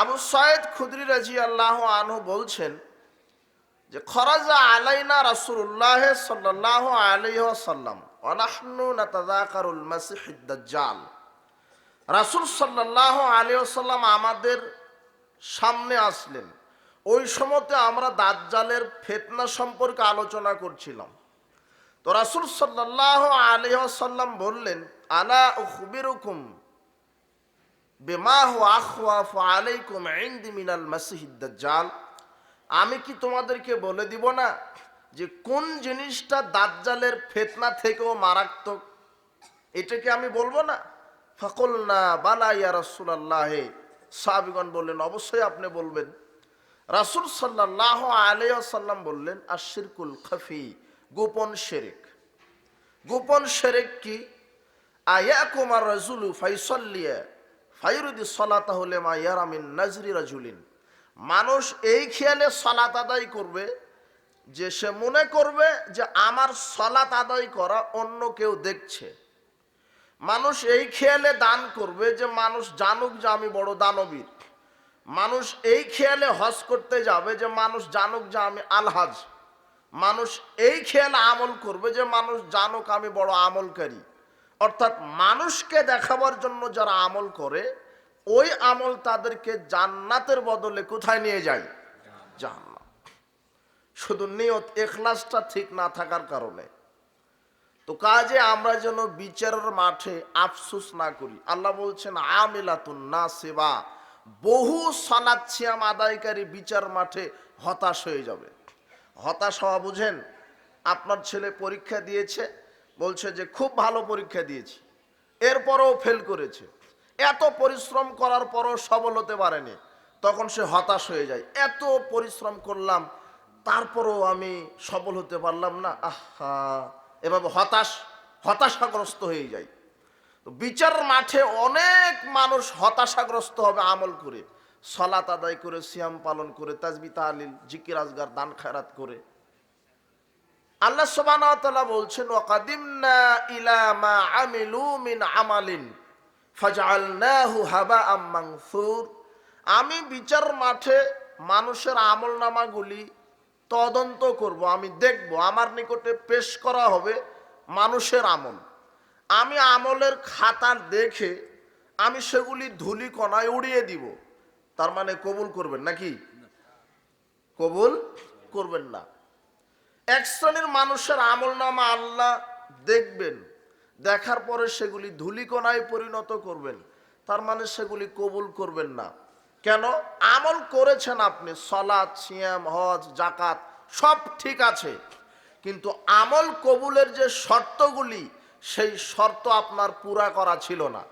আবু সয়েদ খুদরি রাজি আল্লাহ আনহু বলছেন যে, খরাজা আলাইনা রাসূলুল্লাহ সাল্লাল্লাহু আলাইহি ওয়াসাল্লাম, ওয়া নাহনু নাতাযাকারুল মাসিহিদ দাজ্জাল। রাসূল সাল্লাল্লাহু আলাইহি আমাদের সামনে আসলেন। ওই সময়তে আমরা দাজ্জালের ফিতনা সম্পর্কে আলোচনা করছিলাম। তো রাসূল সাল্লাল্লাহু আলাইহি ওয়াসাল্লাম বললেন, আলা উখবিরুকুম বিমা মিনাল আমি কি তোমাদেরকে বলে দিব না যে কোন জিনিসটা দাজ্জালের ফেতনা থেকেও মারাত্মক? এটাকে আমি বলব না? ফকল না বালা ইয়া রাসূলুল্লাহ। সাহাবীগণ বললেন, অবশ্যই আপনি বলবেন। রাসূল সাল্লাল্লাহু আলাইহি ওয়াসাল্লাম বললেন আশিরকুল খাফি, গোপন শেরেক গোপন শেরেক কি? আয়া কুমার রাজুলু ফাইসাল্লিয়া। ফাইরুদি সলাতা হলে মা ইয়ারামিন নাজরি রাজুলিন। মানুষ এই খেয়ালে সলাত আদায় করবে যে সে মনে করবে যে আমার সলাত আদায় করা অন্য কেউ দেখছে। মানুষ এই খেয়ালে দান করবে যে মানুষ জানুক যে আমি বড় দানবীর। মানুষ এই খেয়ালে হজ করতে যাবে যে মানুষ জানুক যে আমি আলহাজ। মানুষ এই খেয়ালে আমল করবে যে মানুষ জানুক আমি বড় আমলকারী। অর্থাৎ মানুষকে দেখাবার জন্য যারা আমল করে ওই আমল তাদেরকে জান্নাতের বদলে কোথায় নিয়ে যায়? জান্নাত। শুধু নিয়ত, এখলাসটা ঠিক না থাকার কারণে। তো কাজে আমরা যেন বিচারের মাঠে আফসুস না করি। আল্লাহ বলছেন, আমিলাতুন না সেবা বহু সালাচ্ছিয়াম আদায়কারী বিচার মাঠে হতাশ হয়ে যাবে। হতাশ হওয়া বুঝেন, আপনার ছেলে পরীক্ষা দিয়েছে, বলছে যে, খুব ভালো পরীক্ষা দিয়েছি। এরপরও ফেল করেছে। এত পরিশ্রম করার পরও সবল হতে পারেনি। তখন সে হতাশ হয়ে যায়। এত পরিশ্রম করলাম, তারপরও আমি সবল হতে পারলাম না। আহা, এভাবে হতাশ, হতাশাগ্রস্ত হয়ে যায় তো বিচার মাঠে অনেক মানুষ হতাশাগ্রস্ত হবে আমল করে। সলাত আদায় করে, সিয়াম পালন করে, তাজবি, তালিল, জিকির, আজগার, দান, খায়রাত করে। আল্লাহ তাআলা বলছেন ওয়াকাদিমনা ইলা মা আমিলু মিন আমালিন। ফাজআলনাহু হাবাআম মানসুর। আমি বিচার মাঠে মানুষের আমল নামাগুলি তদন্ত করব, আমি দেখব, আমার নিকটে পেশ করা হবে মানুষের আমল। আমি আমলের খাতা দেখে আমি সেগুলি ধুলি কণায় উড়িয়ে দিব। তার মানে কবুল করবেন নাকি? কবুল করবেন না। এক শ্রেণির মানুষের আমল নামা আল্লাহ দেখবেন। দেখার পরে সেগুলি ধুলিকণায় পরিণত করবেন। তার মানে সেগুলি কবুল করবেন না। কেন? আমল করেছেন আপনি সলাদ সিয়াম, হজ জাকাত সব ঠিক আছে। কিন্তু আমল কবুলের যে শর্তগুলি, সেই শর্ত আপনার পুরা করা ছিল না।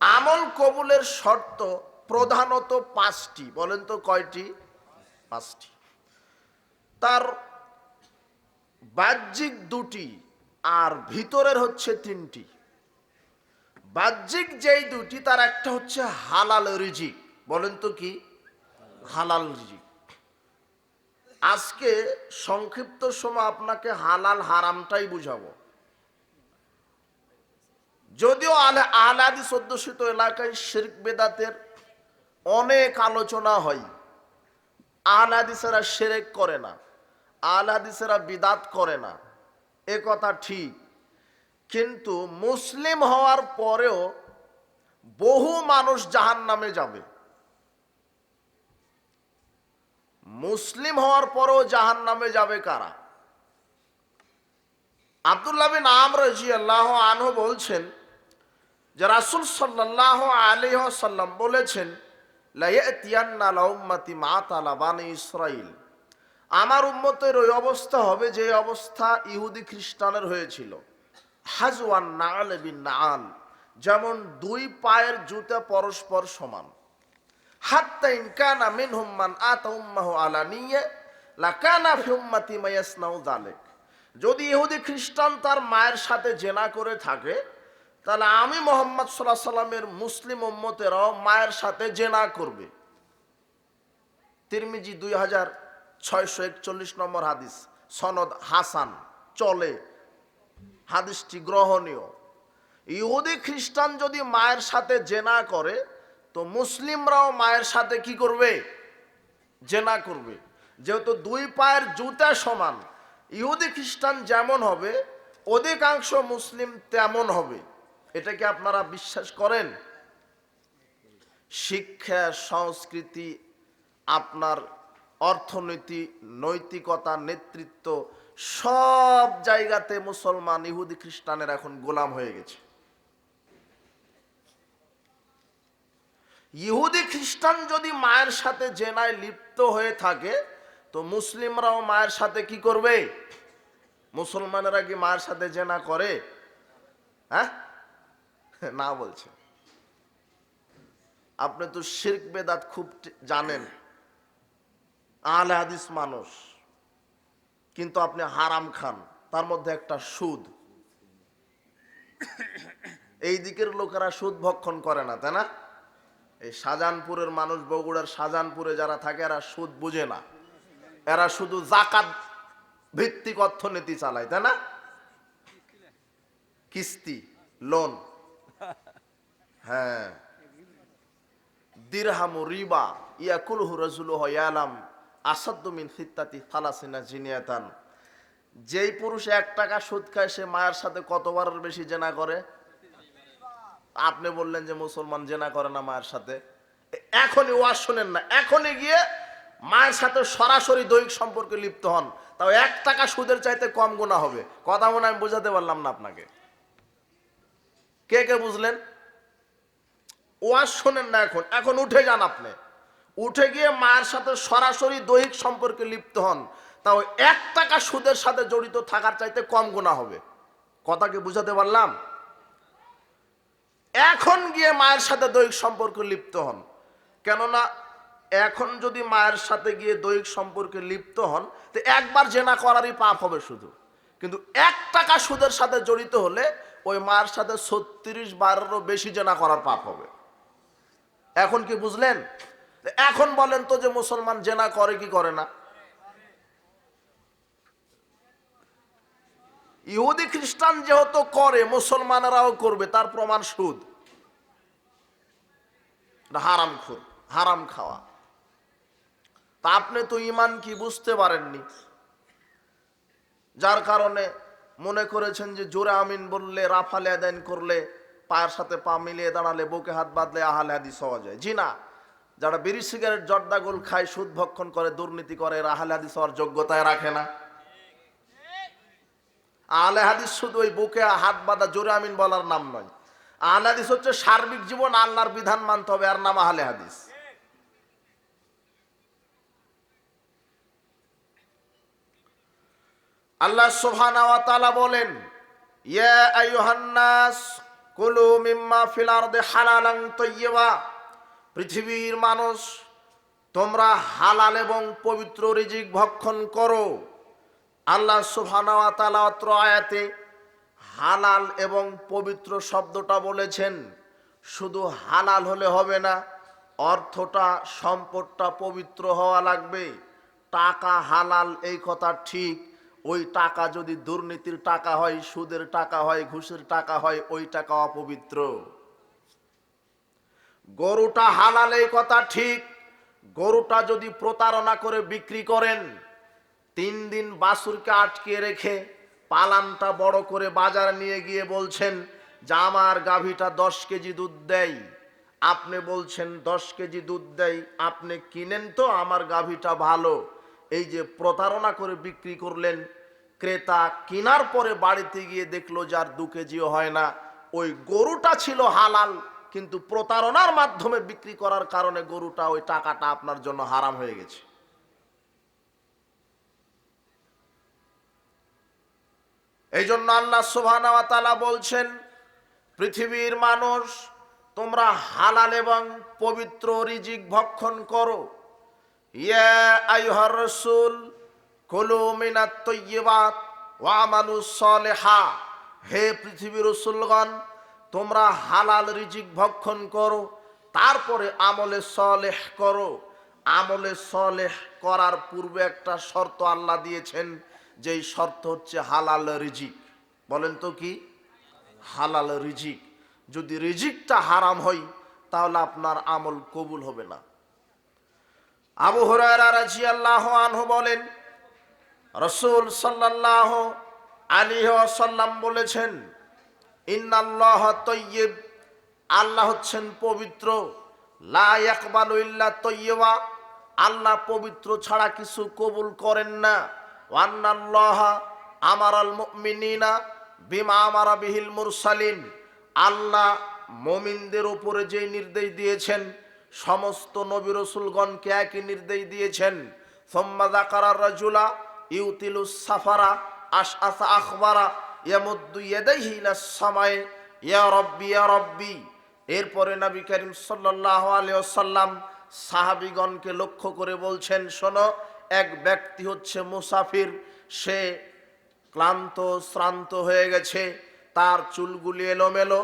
আমল কবুলের শর্ত প্রধানত পাঁচটি। বলেন তো কয়টি? পাঁচটি। তার বাহ্যিক দুটি আর ভিতরের হচ্ছে তিনটি। বাহ্যিক যেই দুটি তার একটা হচ্ছে হালাল রিজিক। বলেন তো কি? হালাল রিজিক। আজকে সংক্ষিপ্ত সময় আপনাকে হালাল হারামটাই বুঝাবো। যদিও আলাদি সদ্যসিত এলাকায় শির্ক বেদাতের অনেক আলোচনা হয়। আল হাদিসেরা সেরেক করে না। আল হাদিসেরা বিদাত করে না। এ কথা ঠিক। কিন্তু মুসলিম হওয়ার পরেও বহু মানুষ জাহান নামে যাবে। মুসলিম হওয়ার পরেও জাহান নামে যাবে কারা? আবদুল্লাহ বিন আমর জি আল্লাহ আনহু বলছেন যে রাসুল সাল্লাহ আলিহ সাল্লাম বলেছেন লাইয়াতিয়ান্না লাউম্মাতি মা তালা বানি ইসরাইল। আমার উম্মতের ওই অবস্থা হবে যে অবস্থা ইহুদি খ্রিস্টানের হয়েছিল। হাজওয়ান নাল বিন নাল যেমন দুই পায়ের জুতা পরস্পর সমান। হাত্তা ইনকানা মিন হুম্মান আতা আলা নিয়ে, লাকানা ফি উম্মাতি মায়াসনাউ যালিক। যদি ইহুদি খ্রিস্টান তার মায়ের সাথে জেনা করে থাকে, তাহলে আমি মোহাম্মদ সাল্লাহ সাল্লামের মুসলিম উম্মতেরাও মায়ের সাথে জেনা করবে। তিরমিজি দুই হাজার ছয়শো একচল্লিশ নম্বর হাদিস, সনদ হাসান, চলে। হাদিসটি গ্রহণীয়। ইহুদি খ্রিস্টান যদি মায়ের সাথে জেনা করে, তো মুসলিমরাও মায়ের সাথে কি করবে? জেনা করবে। যেহেতু দুই পায়ের জুতা সমান, ইহুদি খ্রিস্টান যেমন হবে, অধিকাংশ মুসলিম তেমন হবে। এটা কি আপনারা বিশ্বাস করেন? শিক্ষা, সংস্কৃতি আপনার অর্থনীতি, নৈতিকতা, নেতৃত্ব, সব জায়গাতে মুসলমান, ইহুদি, খ্রিস্টানের এখন গোলাম হয়ে গেছে। ইহুদি, খ্রিস্টান যদি মায়ের সাথে জেনায় লিপ্ত হয়ে থাকে, তো মুসলিমরাও মায়ের সাথে কি করবে? মুসলমানেরা কি মায়ের সাথে জেনা করে? হ্যাঁ? না বলছে। আপনি তো শির্ক বেদাত খুব জানেন। আহলে হাদিস মানুষ। কিন্তু আপনি হারাম খান, তার মধ্যে একটা সুদ। এই দিকের লোকেরা সুদ ভক্ষণ করে না, তাই না? এই শাহজাহানপুরের মানুষ, বগুড়ার শাহজাহানপুরে যারা থাকে, এরা সুদ বুঝে না। এরা শুধু জাকাত ভিত্তিক অর্থনীতি চালায়, তাই না? কিস্তি, লোন। হ্যাঁ। দিরহামু রিবা, ইয়াকুলহু রাজুলুহু ইয়ালাম। আসাদ্দু মিন ফিত্তাতি থালাসিনা জিনিয়াতান। যেই পুরুষ এক টাকা সুদ খায়, সে মায়ের সাথে কতবারের বেশি জেনা করে? আপনি বললেন যে মুসলমান জেনা করে না মায়ের সাথে। এখনই ওয়াজ শোনেন না। এখনই গিয়ে মায়ের সাথে সরাসরি দৈহিক সম্পর্কে লিপ্ত হন। তাও এক টাকা সুদের চাইতে কম গুণা হবে। কথা মনে আমি বোঝাতে পারলাম না আপনাকে। কে কে বুঝলেন? ওয়াজ শোনেন না এখন। এখন উঠে যান আপনি। উঠে গিয়ে মায়ের সাথে সরাসরি দৈহিক সম্পর্কে লিপ্ত হন, তাও এক টাকা সুদের সাথে জড়িত থাকার চাইতে কম গুণা হবে। কথা কি বুঝাতে পারলাম? এখন গিয়ে মায়ের সাথে দৈহিক সম্পর্কে লিপ্ত হন। কেননা এখন যদি মায়ের সাথে গিয়ে দৈহিক সম্পর্কে লিপ্ত হন, তো একবার জেনা করারই পাপ হবে শুধু। কিন্তু এক টাকা সুদের সাথে জড়িত হলে ওই মায়ের সাথে ছত্রিশ বারেরও বেশি জেনা করার পাপ হবে। এখন কি বুঝলেন? এখন বলেন তো যে মুসলমান জেনা করে কি করে না? ইহুদি খ্রিস্টান যেহেতু করে, মুসলমানেরাও করবে, তার প্রমাণ সুদ। হারাম খুর, হারাম খাওয়া। তা আপনি তো ইমান কি বুঝতে পারেননি? যার কারণে মনে করেছেন যে জোরে আমিন বললে, রাফালে আদায়ন করলে, পায়ের সাথে পা মিলিয়ে দাঁড়ালে, বুকে হাত বাঁধলে আহালে হাদিস হওয়া যায়। জি না। যারা বিড়ি, সিগারেট জর্দাগুল খায়, সুদ ভক্ষণ করে, দুর্নীতি করে, এরা আহলে হাদিস হওয়ার যোগ্যতায় রাখে না। আহলে হাদিস শুধু ওই বুকে হাত বাঁধা জোরে আমিন বলার নাম নয়। আহলে হাদিস হচ্ছে সার্বিক জীবন আল্লাহর বিধান মানতে হবে, আর নাম আহলে হাদিস। আল্লাহ তাআলা বলেন, ইয়া আইয়ুহান নাস কুলু মিম্মা ফিল আরদি হালালান তাইয়্যিবা পৃথিবীর মানুষ, তোমরা হালাল এবং পবিত্র রিজিক ভক্ষণ করো। আল্লাহ সুবহানাহু ওয়া তাআলা অত্র আয়াতে হালাল এবং পবিত্র শব্দটা বলেছেন, শুধু হালাল হলে হবে না, অর্থটা, সম্পদটা পবিত্র হওয়া লাগবে। টাকা হালাল, এই কথা ঠিক। ওই টাকা যদি দুর্নীতির টাকা হয়, সুদের টাকা হয়, ঘুষের টাকা হয়, ওই টাকা অপবিত্র। গরুটা হালাল, এই কথা ঠিক। গরুটা যদি প্রতারণা করে বিক্রি করেন, তিন দিন বাসুরকে আটকে রেখে পালানটা বড় করে বাজার নিয়ে গিয়ে বলছেন, যে আমার গাভীটা দশ কেজি দুধ দেয়। আপনি বলছেন, দশ কেজি দুধ দেয়, আপনি কিনেন তো, আমার গাভীটা ভালো। এই যে প্রতারণা করে বিক্রি করলেন, ক্রেতা কেনার পরে বাড়িতে গিয়ে দেখল যার দু কেজিও হয় না। ওই গরুটা ছিল হালাল কিন্তু প্রতারণার মাধ্যমে বিক্রি করার কারণে গরুটা ওই টাকাটা আপনার জন্য হারাম হয়ে গেছে। এই জন্য আল্লাহ ওয়া বলছেন, পৃথিবীর মানুষ, তোমরা হালাল এবং পবিত্র রিজিক ভক্ষণ করো। আইয়ুহার রাসূল হে পৃথিবীর রাসূলগণ তোমরা হালাল রিজিক ভক্ষণ করো, তারপরে আমলে সলেহ করো। আমলে সলেহ করার পূর্বে একটা শর্ত আল্লাহ দিয়েছেন, যেই শর্ত হচ্ছে হালাল রিজিক। বলেন তো কি? হালাল রিজিক। যদি রিজিকটা হারাম হয়, তাহলে আপনার আমল কবুল হবে না। আবু হুরায়রা রাদিয়াল্লাহু আনহু বলেন, রসুল সাল্লাল্লাহ আলী সাল্লাম বলেছেন ইন্নাল্লাহ তৈয়ব আল্লাহ হচ্ছেন পবিত্র, লা ইয়াকবালু ইল্লা তৈয়বা আল্লাহ পবিত্র ছাড়া কিছু কবুল করেন না। ওয়ান্নাল্লাহ আমারাল মুমিনিনা বিমা আমারা বিহিল মুরসালিন, আল্লাহ মমিনদের উপরে যে নির্দেশ দিয়েছেন, সমস্ত নবী রসুলগণকে একই নির্দেশ দিয়েছেন। সোম্মা জাকারার রাজুলা ইউতিলুস সাফারা আশ আসা আখবারা এরপরে নবী করিম সাল্লাল্লাহু আলাইহি ওয়াসাল্লাম সাহাবীগণকে লক্ষ্য করে বলছেন, শোনো, এক ব্যক্তি হচ্ছে মুসাফির, সে ক্লান্ত, শ্রান্ত হয়ে গেছে, তার চুলগুলি এলোমেলো,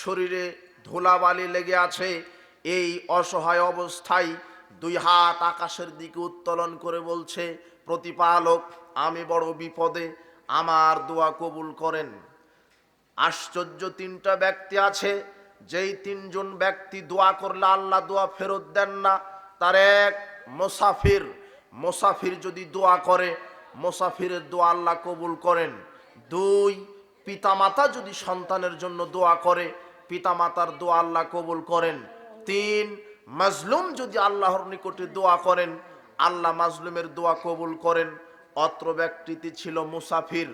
শরীরে ধুলাবালি লেগে আছে, এই অসহায় অবস্থায় দুই হাত আকাশের দিকে উত্তোলন করে বলছে, প্রতিপালক, আমি বড় বিপদে আমার দোয়া কবুল করেন। আশ্চর্য তিনটা ব্যক্তি আছে, যেই তিনজন ব্যক্তি দোয়া করলে আল্লাহ দোয়া ফেরত দেন না, তার এক মোসাফির। মোসাফির যদি দোয়া করে, মোসাফিরের দোয়া আল্লাহ কবুল করেন। দুই, পিতামাতা যদি সন্তানের জন্য দোয়া করে, পিতামাতার দোয়া আল্লাহ কবুল করেন। তিন, মাজলুম যদি আল্লাহর নিকটে দোয়া করেন, আল্লাহ মাজলুমের দোয়া কবুল করেন। অত্র ব্যক্তিটি ছিল মুসাফির।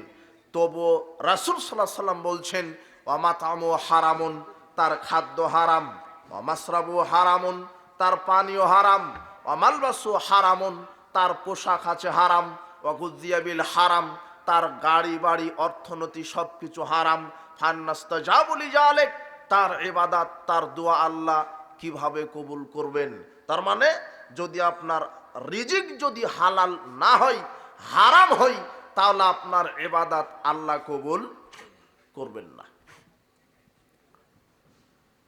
তবু রাসুল সাল্লাহ সাল্লাম বলছেন অমাতামো হারামুন, তার খাদ্য হারাম। অমাসরাবু হারামুন, তার পানীয় হারাম। অমালবাসু হারামুন, তার পোশাক আছে হারাম। অগুজিয়াবিল হারাম, তার গাড়ি বাড়ি, অর্থনীতি সব কিছু হারাম। ফান্নাস্তা যা বলি জালেক তার এবাদাত তার দোয়া আল্লাহ কীভাবে কবুল করবেন? তার মানে যদি আপনার রিজিক যদি হালাল না হয় হারাম হয় তাহলে আপনার এবাদাত আল্লাহ কবুল করবেন না।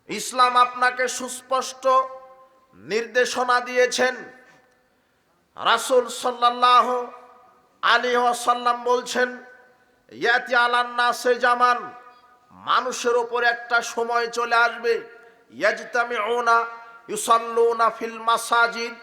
ইসলাম আপনাকে সুস্পষ্ট নির্দেশনা দিয়েছেন। রাসুল সাল্লাহ আলী সাল্লাম বলছেন, ইয়াতি আলান্না সে জামান, মানুষের ওপর একটা সময় চলে আসবে ইয়াজতামি ওনা ইউসাল্লুনা ফিল মাসাজিদ,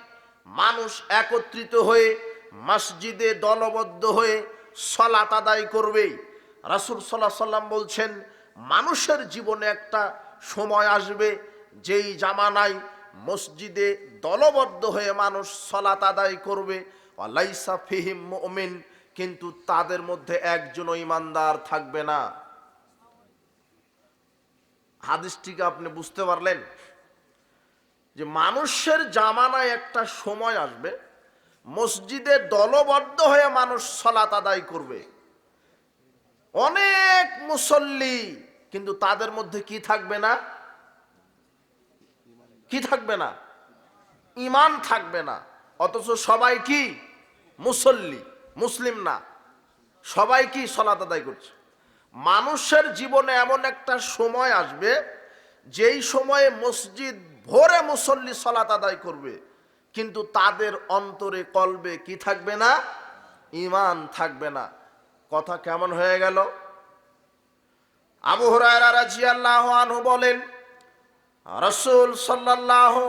মানুষ একত্রিত হয়ে মসজিদে দলবদ্ধ হয়ে সলাত আদায় করবে। রাসুল সাল্লাহ সাল্লাম বলছেন, মানুষের জীবনে একটা সময় আসবে যেই জামানায় মসজিদে দলবদ্ধ হয়ে মানুষ সলাত আদায় করবে। আলাইসা ফিহিম মুমিন, কিন্তু তাদের মধ্যে একজনও ইমানদার থাকবে না। হাদিসটিকে আপনি বুঝতে পারলেন? যে মানুষের জামানায় একটা সময় আসবে মসজিদে দলবদ্ধ হয়ে মানুষ সলাত আদায় করবে। অনেক মুসল্লি, কিন্তু তাদের মধ্যে কি থাকবে না? কি থাকবে না? ইমান থাকবে না। অথচ সবাই কি? মুসল্লি, মুসলিম না। সবাই কি সলাত আদায় করছে? মানুষের জীবনে এমন একটা সময় আসবে, যেই সময়ে মসজিদ ভোরে মুসল্লি সলাত আদায় করবে। কিন্তু তাদের অন্তরে কলবে কি থাকবে না? ইমান থাকবে না। কথা কেমন হয়ে গেল? আবু হুরায়রা রাদিয়াল্লাহু আনহু বলেন, রাসূল সাল্লাল্লাহু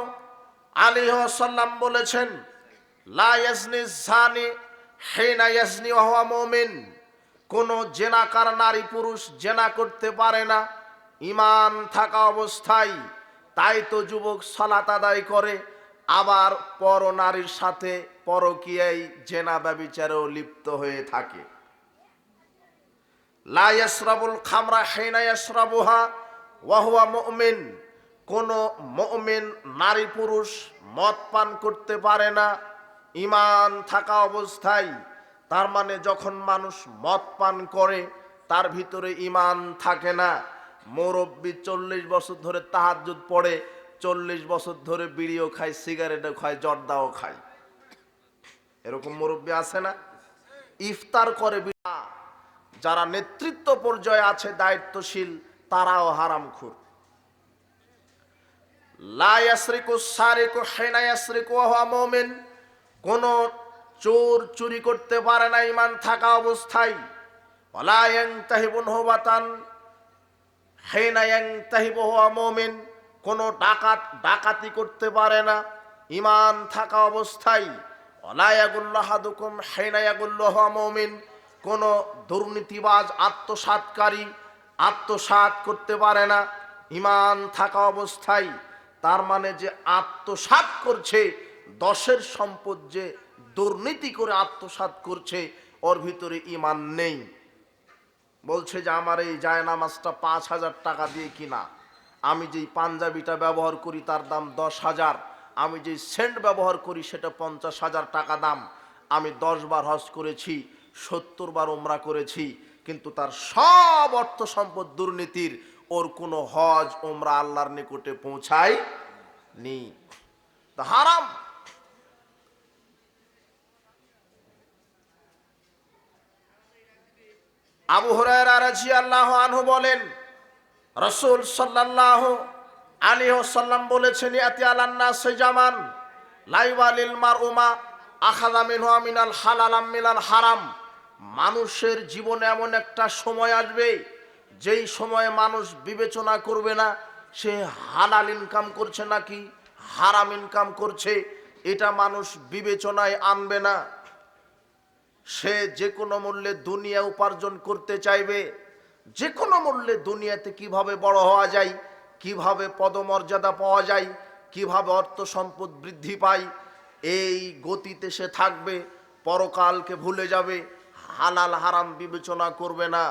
আলী ওয়াসাল্লাম বলেছেন, লা ইয়াজনি জানি হিনা কোন জেনাকার নারী পুরুষ জেনা করতে পারে না। ইমান থাকা অবস্থায় তাই তো যুবক সালাত আদায় করে আবার পর নারীর সাথে পরকীয়ায় জেনা ব্যবিচারেও লিপ্ত হয়ে থাকে। লা ইয়াসরাবুল খামরা হিনা ইয়াসরাবুহা ওয়া হুয়া মুমিন। কোন মুমিন নারী পুরুষ মদ পান করতে পারে না ইমান থাকা অবস্থায়। তার মানে যখন মানুষ মদ পান করে, তার ভিতরে ইমান থাকে না। মুরব্বী চল্লিশ বছর ধরে তাহাজুদ পড়ে চল্লিশ বছর ধরে বিড়িও খায়, সিগারেটও খায়, জর্দাও খায়। এরকম মুরব্বী আছে না? ইফতার করে যারা নেতৃত্ব পর্যায়ে আছে, দায়িত্বশীল, তারাও ওয়া হুয়া কোন চোর চুরি করতে পারে না, ইমান থাকা অবস্থায়। ওয়ালা ইয়ানতাহিবুন হুবাতান। হিনা ইয়ানতাহিবু হুয়া মুমিন। কোনো ডাকাত ডাকাতি করতে পারে না। ইমান থাকা অবস্থায়, অলায়াগুল্লাহাদুকুম হেনায়াগুল্লাহ মমিন, কোনো দুর্নীতিবাজ আত্মসাতকারী আত্মসাত করতে পারে না। ইমান থাকা অবস্থায়, তার মানে যে আত্মসাত করছে, দশের সম্পদ যে দুর্নীতি করে আত্মসাত করছে, ওর ভিতরে ইমান নেই। বলছে যে, আমার এই জায়নামাজটা পাঁচ হাজার টাকা দিয়ে কিনা? আমি যেই পাঞ্জাবিটা ব্যবহার করি তার দাম দশ হাজার, আমি যেই সেন্ট ব্যবহার করি সেটা পঞ্চাশ হাজার টাকা দাম। আমি দশ বার হজ করেছি, সত্তর বার ওমরা করেছি, কিন্তু তার সব অর্থ সম্পদ দুর্নীতির, ওর কোনো হজ ওমরা আল্লাহর নিকটে পৌঁছায় নি। তা হারাম। আবু হুরায়রা আল্লাহ আনহু বলেন রসুল সাল্লাহ আলী সাল্লাম বলেছেন, ইয়াতি আলান্না সেজামান লাইবালিল মার উমা আখাদা মিনহু মিনাল হালালাম মিনাল হারাম। মানুষের জীবনে এমন একটা সময় আসবে, যেই সময়ে মানুষ বিবেচনা করবে না, সে হালাল ইনকাম করছে নাকি হারাম ইনকাম করছে, এটা মানুষ বিবেচনায় আনবে না। সে যে কোনো মূল্যে দুনিয়া উপার্জন করতে চাইবে যে কোনো মূল্যে দুনিয়াতে কীভাবে বড় হওয়া যায়, কীভাবে পদমর্যাদা পাওয়া যায়, কীভাবে অর্থ সম্পদ বৃদ্ধি পায়, এই গতিতে সে থাকবে, পরকালকে ভুলে যাবে, হালাল হারাম বিবেচনা করবে না।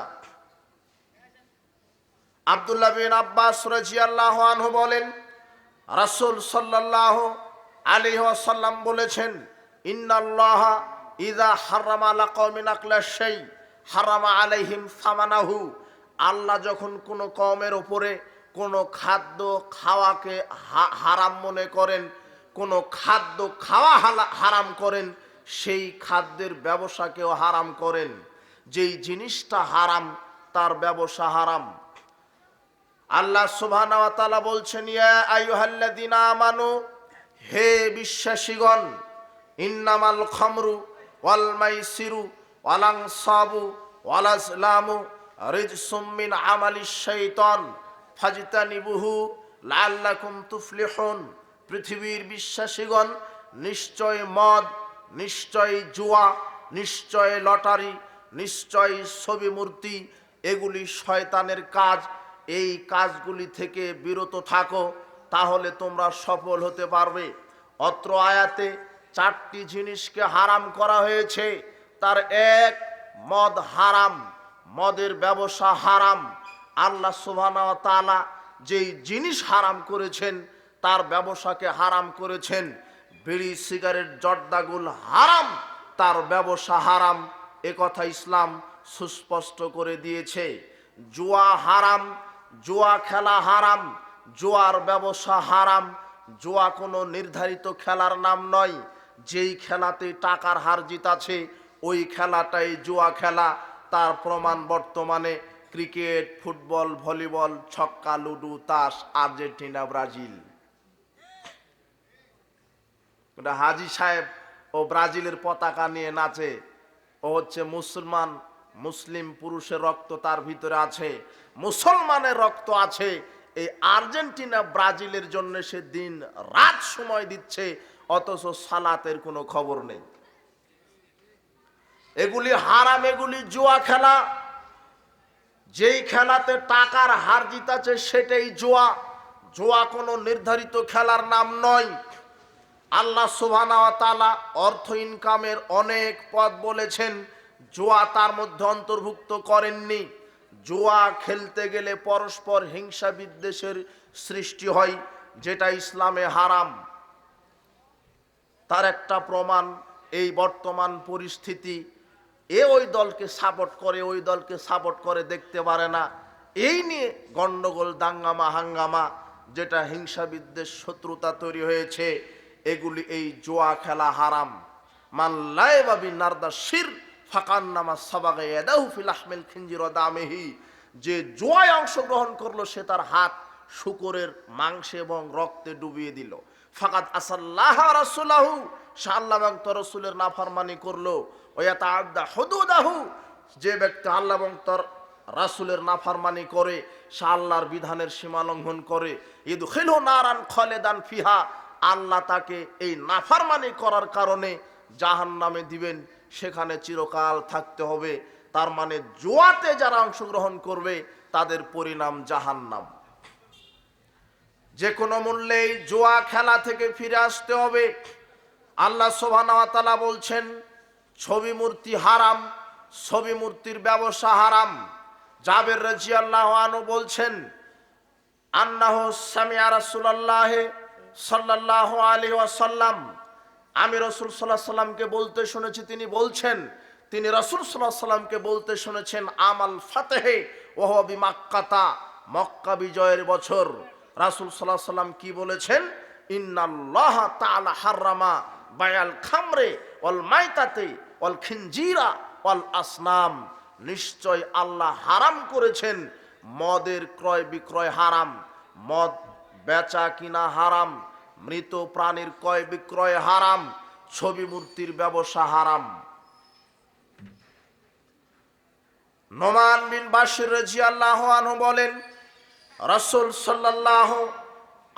আব্দুল্লাহ বিন আব্বাস রাজিয়াল্লাহু আনহু বলেন, রাসূল সাল্লাল্লাহু আলাইহি ওয়াসাল্লাম বলেছেন, ইন্নাল্লাহা ইযা হারামা আলা কওমিন আকলা হারামা আলাইহিম সামানাহু আল্লাহ যখন কোনো কমের উপরে কোনো খাদ্য খাওয়াকে হারাম মনে করেন, কোনো খাদ্য খাওয়া হারাম করেন, সেই খাদ্যের ব্যবসাকেও হারাম করেন। যেই জিনিসটা হারাম, তার ব্যবসা হারাম। আল্লাহ ওয়া বলছেন, ইয়া আমানু, হে বিশ্বাসীগণ, ইন্নামাল খমরু ওয়াল মাই মাইসিরু ওয়াল আনসাবু ওয়াল আজলামু রিজসুম মিন আমালিশ শাইতান ফাজতানিবুহু লাআল্লাকুম পৃথিবীর বিশ্বাসীগণ, নিশ্চয় মদ, নিশ্চয় জুয়া, নিশ্চয় লটারি, নিশ্চয় ছবি মূর্তি, এগুলি শয়তানের কাজ। এই কাজগুলি থেকে বিরত থাকো, তাহলে তোমরা সফল হতে পারবে। অত্র আয়াতে চারটি জিনিসকে হারাম করা হয়েছে, তার এক মদ হারাম। মদের ব্যবসা হারাম। আল্লাহ সুবহানাহু ওয়া তাআলা যেই জিনিস হারাম করেছেন, তার ব্যবসাকে হারাম করেছেন। বিড়ি, সিগারেট, জর্দাগুল হারাম, তার ব্যবসা হারাম। এ কথা ইসলাম সুস্পষ্ট করে দিয়েছে। জুয়া হারাম, জুয়া খেলা হারাম, জুয়ার ব্যবসা হারাম। জুয়া কোনো নির্ধারিত খেলার নাম নয়। যেই খেলাতে টাকার হার আছে ওই খেলাটাই জুয়া খেলা। তার প্রমাণ বর্তমানে ক্রিকেট, ফুটবল, ভলিবল, ছক্কা, লুডু, তাস, আর্জেন্টিনা, ব্রাজিল। হাজি সাহেব ও ব্রাজিলের পতাকা নিয়ে নাচে। ও হচ্ছে মুসলমান, মুসলিম পুরুষের রক্ত তার ভিতরে আছে। মুসলমানের রক্ত আছে। এই আর্জেন্টিনা, ব্রাজিলের জন্য সে দিন রাত সময় দিচ্ছে, অথচ সালাতের কোনো খবর নেই। এগুলি হারাম, এগুলি জুয়া খেলা। যেই খেলাতে টাকার হার জিতাছে সেটাই জুয়া। জুয়া কোনো নির্ধারিত খেলার নাম নয়। আল্লাহ সুবহানাহু অর্থ ইনকামের অনেক পথ বলেছেন। জুয়া তার মধ্যে অন্তর্ভুক্ত করেননি। জুয়া খেলতে গেলে পরস্পর হিংসা বিদ্বেষের সৃষ্টি হয়, যেটা ইসলামে হারাম। তার একটা প্রমাণ, এই বর্তমান পরিস্থিতি এ ওই দলকে সাপোর্ট করে, ওই দলকে সাপোর্ট করে দেখতে পারে না। এই নিয়ে গণ্ডগোল দাঙ্গামা, হাঙ্গামা, যেটা হিংসা বিদ্বেষ শত্রুতা তৈরি হয়েছে, এগুলি এই জোয়া খেলা হারাম। মাল্লায় বাবি নারদা শির ফাকান নামা সাবাগে এদাহু ফিল আহমেল খিঞ্জির দামেহি। যে জোয়ায় অংশগ্রহণ করল, সে তার হাত শুকরের মাংসে এবং রক্তে ডুবিয়ে দিল। ফাকাত আসাল্লাহ রাসুলাহু এবং তর রসুলের নাফরমানি করল। ওয়াতা আদা হদুদাহু, যে ব্যক্তি আল্লাহ এবং তর রাসুলের নাফারমানি করে, সে আল্লাহর বিধানের সীমা লঙ্ঘন করে। ঈদ খেল নারান খলেদান ফিহা, আল্লাহ তাকে এই নাফারমানি করার কারণে জাহান নামে দিবেন। সেখানে চিরকাল থাকতে হবে। তার মানে জোয়াতে যারা অংশগ্রহণ করবে, তাদের পরিণাম জাহান্নাম। যে কোনো মূল্যেই জোয়া খেলা থেকে ফিরে আসতে হবে। আল্লাহ সোভানাওয়াতালা বলছেন, ছবি মূর্তি হারাম, ছবি মূর্তির ব্যবসা হারাম। জাবের রাজি আল্লাহ আনু বলছেন, আন্নাহ সামিয়া রাসুলাল্লাহ সাল্লাহ আলী ওয়াসাল্লাম। আমি রসুল সাল্লাহ সাল্লামকে বলতে শুনেছি, তিনি বলছেন, তিনি রসুল সাল্লাহ সাল্লামকে বলতে শুনেছেন, আমাল ফাতেহে ওহবি মাক্কাতা মক্কা বিজয়ের বছর। রাসুল সাল্লাহ সাল্লাম কি বলেছেন? ইন্নাল্লাহ তাআলা হাররামা বায়াল খামরে, ওয়াল মাইতাতে অল খিনজিরা, ওয়াল আসনাম। নিশ্চয় আল্লাহ হারাম করেছেন। মদের ক্রয় বিক্রয় হারাম। মদ বেচা কিনা হারাম। মৃত প্রাণীর ক্রয় বিক্রয় হারাম। ছবি মূর্তির ব্যবসা হারাম। নোমান বিন বাসির রাজি আল্লাহ আনহু বলেন, রসুল সাল্লাহ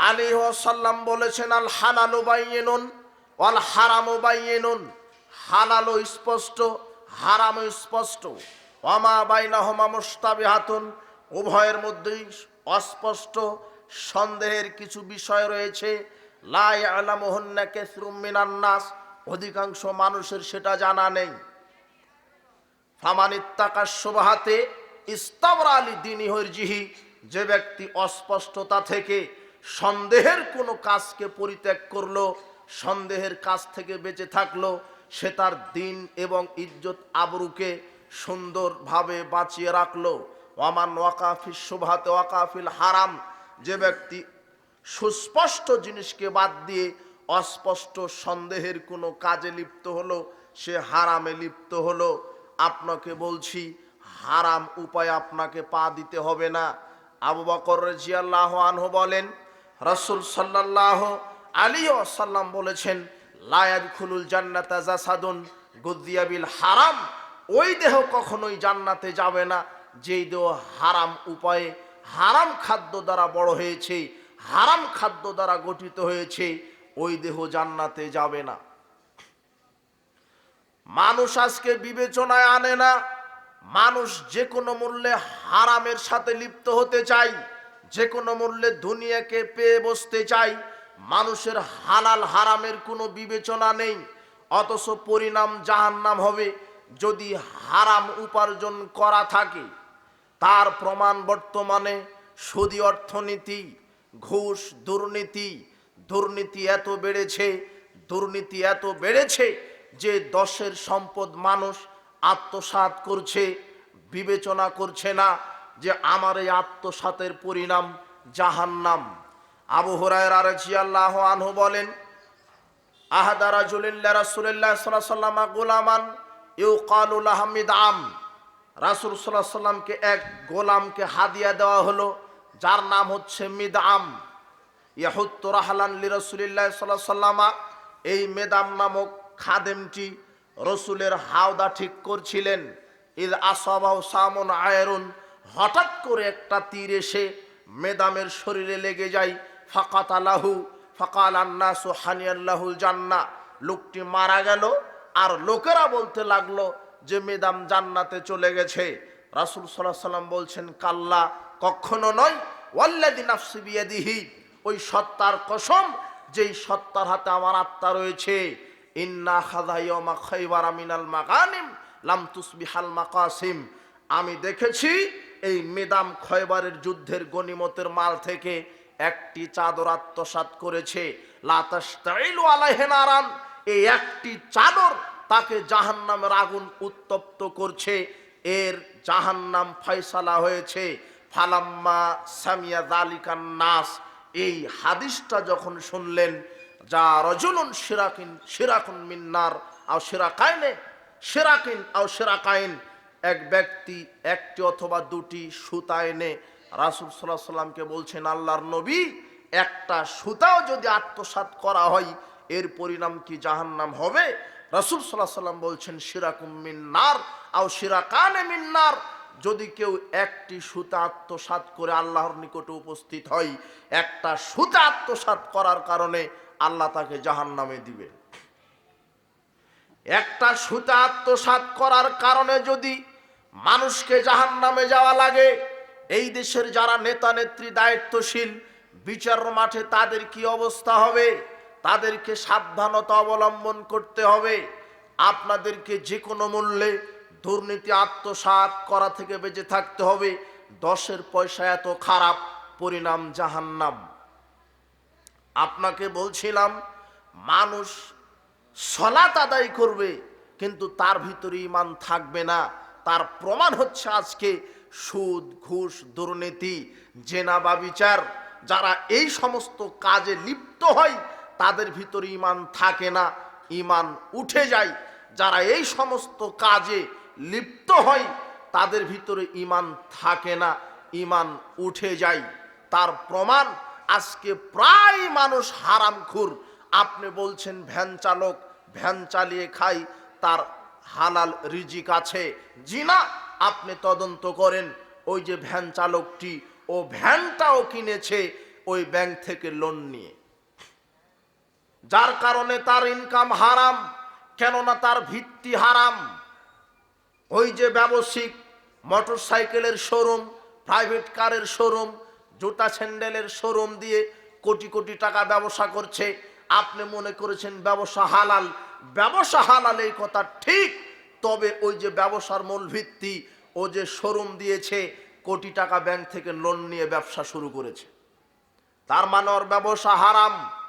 আলী সাল্লাম বলেছেন, আল হালালু বাইয়েনুন অল হারামু বাইয়েনুন, হালালু স্পষ্ট হারামও স্পষ্ট। অমা বাইনাহমা মুস্তাবিহাতুন উভয়ের মধ্যেই অস্পষ্ট, সন্দেহের কিছু বিষয় রয়েছে। লাই আলামহন্না কেসরুম মিনান নাস, অধিকাংশ মানুষের সেটা জানা নেই। ফামানিত্তাকার শোভাতে ইস্তাবর আলী দিনী জিহি যে ব্যক্তি অস্পষ্টতা থেকে সন্দেহের কোনো কাজকে পরিত্যাগ করল সন্দেহের কাজ থেকে বেঁচে থাকল, সে তার দিন এবং ইজ্জত আবরুকে সুন্দরভাবে বাঁচিয়ে রাখল। ওয়ামান ওয়াকাফিল শোভাতে ওয়াকাফিল হারাম, যে ব্যক্তি সুস্পষ্ট জিনিসকে বাদ দিয়ে অস্পষ্ট সন্দেহের কোনো কাজে লিপ্ত হলো, সে হারামে লিপ্ত হলো। আপনাকে বলছি, হারাম উপায় আপনাকে পা দিতে হবে না। আবু বকর রাজিয়াল্লাহ আনহু বলেন, রসুল সাল্লাল্লাহ আলী সাল্লাম বলেছেন লায়াদ খুলুল জান্নাতা জাসাদুন গুদ্দিয়াবিল হারাম। ওই দেহ কখনোই জান্নাতে যাবে না। যেই দেহ হারাম উপায়ে হারাম খাদ্য দ্বারা বড় হয়েছে, হারাম খাদ্য দ্বারা গঠিত হয়েছে, ওই দেহ জান্নাতে যাবে না। মানুষ আজকে বিবেচনায় আনে না, মানুষ যে কোনো মূল্যে হারামের সাথে লিপ্ত হতে চাই যে কোনো মূল্যে দুনিয়াকে পেয়ে বসতে চাই মানুষের হালাল হারামের কোনো বিবেচনা নেই, অথচ পরিণাম জাহান্নাম হবে যদি হারাম উপার্জন করা থাকে। তার প্রমাণ বর্তমানে সুদী অর্থনীতি, ঘুষ, দুর্নীতি দুর্নীতি এত বেড়েছে, দুর্নীতি এত বেড়েছে যে দশের সম্পদ মানুষ আত্মসাৎ করছে, বিবেচনা করছে না যে আমার এই আত্মসাতের পরিণাম জাহান্নাম। আবু হরায় রাজি আল্লাহ আনহু বলেন গোলামান আম রাসুল এক গোলামকে হাদিয়া দেওয়া হলো, যার নাম হচ্ছে লি এই মেদাম নামক খাদেমটি রসুলের হাওদা ঠিক করছিলেন। ঈদ আসাবাহ সামন আয়রুন। হঠাৎ করে একটা তীর এসে মেদামের শরীরে লেগে যায়। ফাকাত আলাহু ফাকাল আন্নাসু হানিয়াল্লাহুল জান্না। লোকটি মারা গেল আর লোকেরা বলতে লাগল যে মেদাম জান্নাতে চলে গেছে। রাসুল সাল্লাহ সাল্লাম বলছেন, কাল্লা, কখনো নয়। ওয়াল্লাদি নাফসি বিয়াদিহি, ওই সত্তার কসম যেই সত্তার হাতে আমার আত্মা রয়েছে। ইন্না খাদাইয়মা খাইবার মিনাল মাগানিম, লাম তুসবিহাল মাকাসিম। আমি দেখেছি এই মেদাম খয়বারের যুদ্ধের গনিমতের মাল থেকে একটি চাদর আত্মসাৎ করেছে। নারান। এই একটি চাদর তাকে জাহান্নামের আগুন উত্তপ্ত করছে। এর জাহান্নাম ফয়সালা হয়েছে। ফালাম্মা সামিয়া দালিকান নাস। এই হাদিসটা যখন শুনলেন, যা রজুলুন সিরাকিন, সিরাকুন মিন্নার, আও সিরাকাইনে, সিরাকিন আও সিরাকাইন, এক ব্যক্তি একটি অথবা দুটি সুতা এনে রাসুল সাল্লাহ সাল্লামকে বলছেন, আল্লাহর নবী একটা সুতাও যদি আত্মসাৎ করা হয়, এর পরিণাম কি জাহান্নাম হবে? রাসুল সাল্লাহ সাল্লাম বলছেন, সিরাকুম মিন্নার আও সিরাকানে মিন্নার যদি কেউ একটি সুতা আত্মসাত করে আল্লাহর নিকটে উপস্থিত হয়, একটা সুতা আত্মসাত করার কারণে আল্লাহ তাকে জাহান নামে দিবে। একটা সুতা আত্মসাত করার কারণে যদি মানুষকে জাহান নামে যাওয়া লাগে এই দেশের যারা নেতা নেত্রী দায়িত্বশীল, বিচার মাঠে তাদের কি অবস্থা হবে? তাদেরকে সাবধানতা অবলম্বন করতে হবে। আপনাদেরকে যে কোনো মূল্যে দুর্নীতি, আত্মসাৎ করা থেকে বেঁচে থাকতে হবে। দশের পয়সা এত খারাপ, পরিণাম জাহান্নাম। আপনাকে বলছিলাম, মানুষ সলাত আদায় করবে, কিন্তু তার ভিতরে ইমান থাকবে না। তার প্রমাণ হচ্ছে আজকে সুদ, ঘুষ, দুর্নীতি জেনা বা বিচার, যারা এই সমস্ত কাজে লিপ্ত হয়, তাদের ভিতরে ইমান থাকে না ইমান উঠে যায়। যারা এই সমস্ত কাজে লিপ্ত হয়, তাদের ভিতরে ইমান থাকে না ইমান উঠে যায়। তার প্রমাণ, আজকে প্রায় মানুষ হারামখুর। আপনি বলছেন, ভ্যান চালক, ভ্যান চালিয়ে খাই, তার হালাল রিজিক আছে। জি না আপনি তদন্ত করেন, ওই যে ভ্যান চালকটি, ও ভ্যানটাও কিনেছে ওই ব্যাংক থেকে লোন নিয়ে। যার কারণে তার ইনকাম হারাম, কেননা তার ভিত্তি হারাম। ওই যে ব্যবসায়িক মোটর সাইকেলের শোরুম প্রাইভেট কারের শোরুম জুতা স্যান্ডেলের শোরুম দিয়ে কোটি কোটি টাকা ব্যবসা করছে। আপনি মনে করেছেন ব্যবসা হালাল ব্যবসা হালাল এই কথা ঠিক তবে ওই যে ব্যবসার মূল ভিত্তি ও যে শোরুম দিয়েছে, কোটি টাকা ব্যাংক থেকে লোন নিয়ে ব্যবসা শুরু করেছে। তার মানে ওর ব্যবসা হারাম।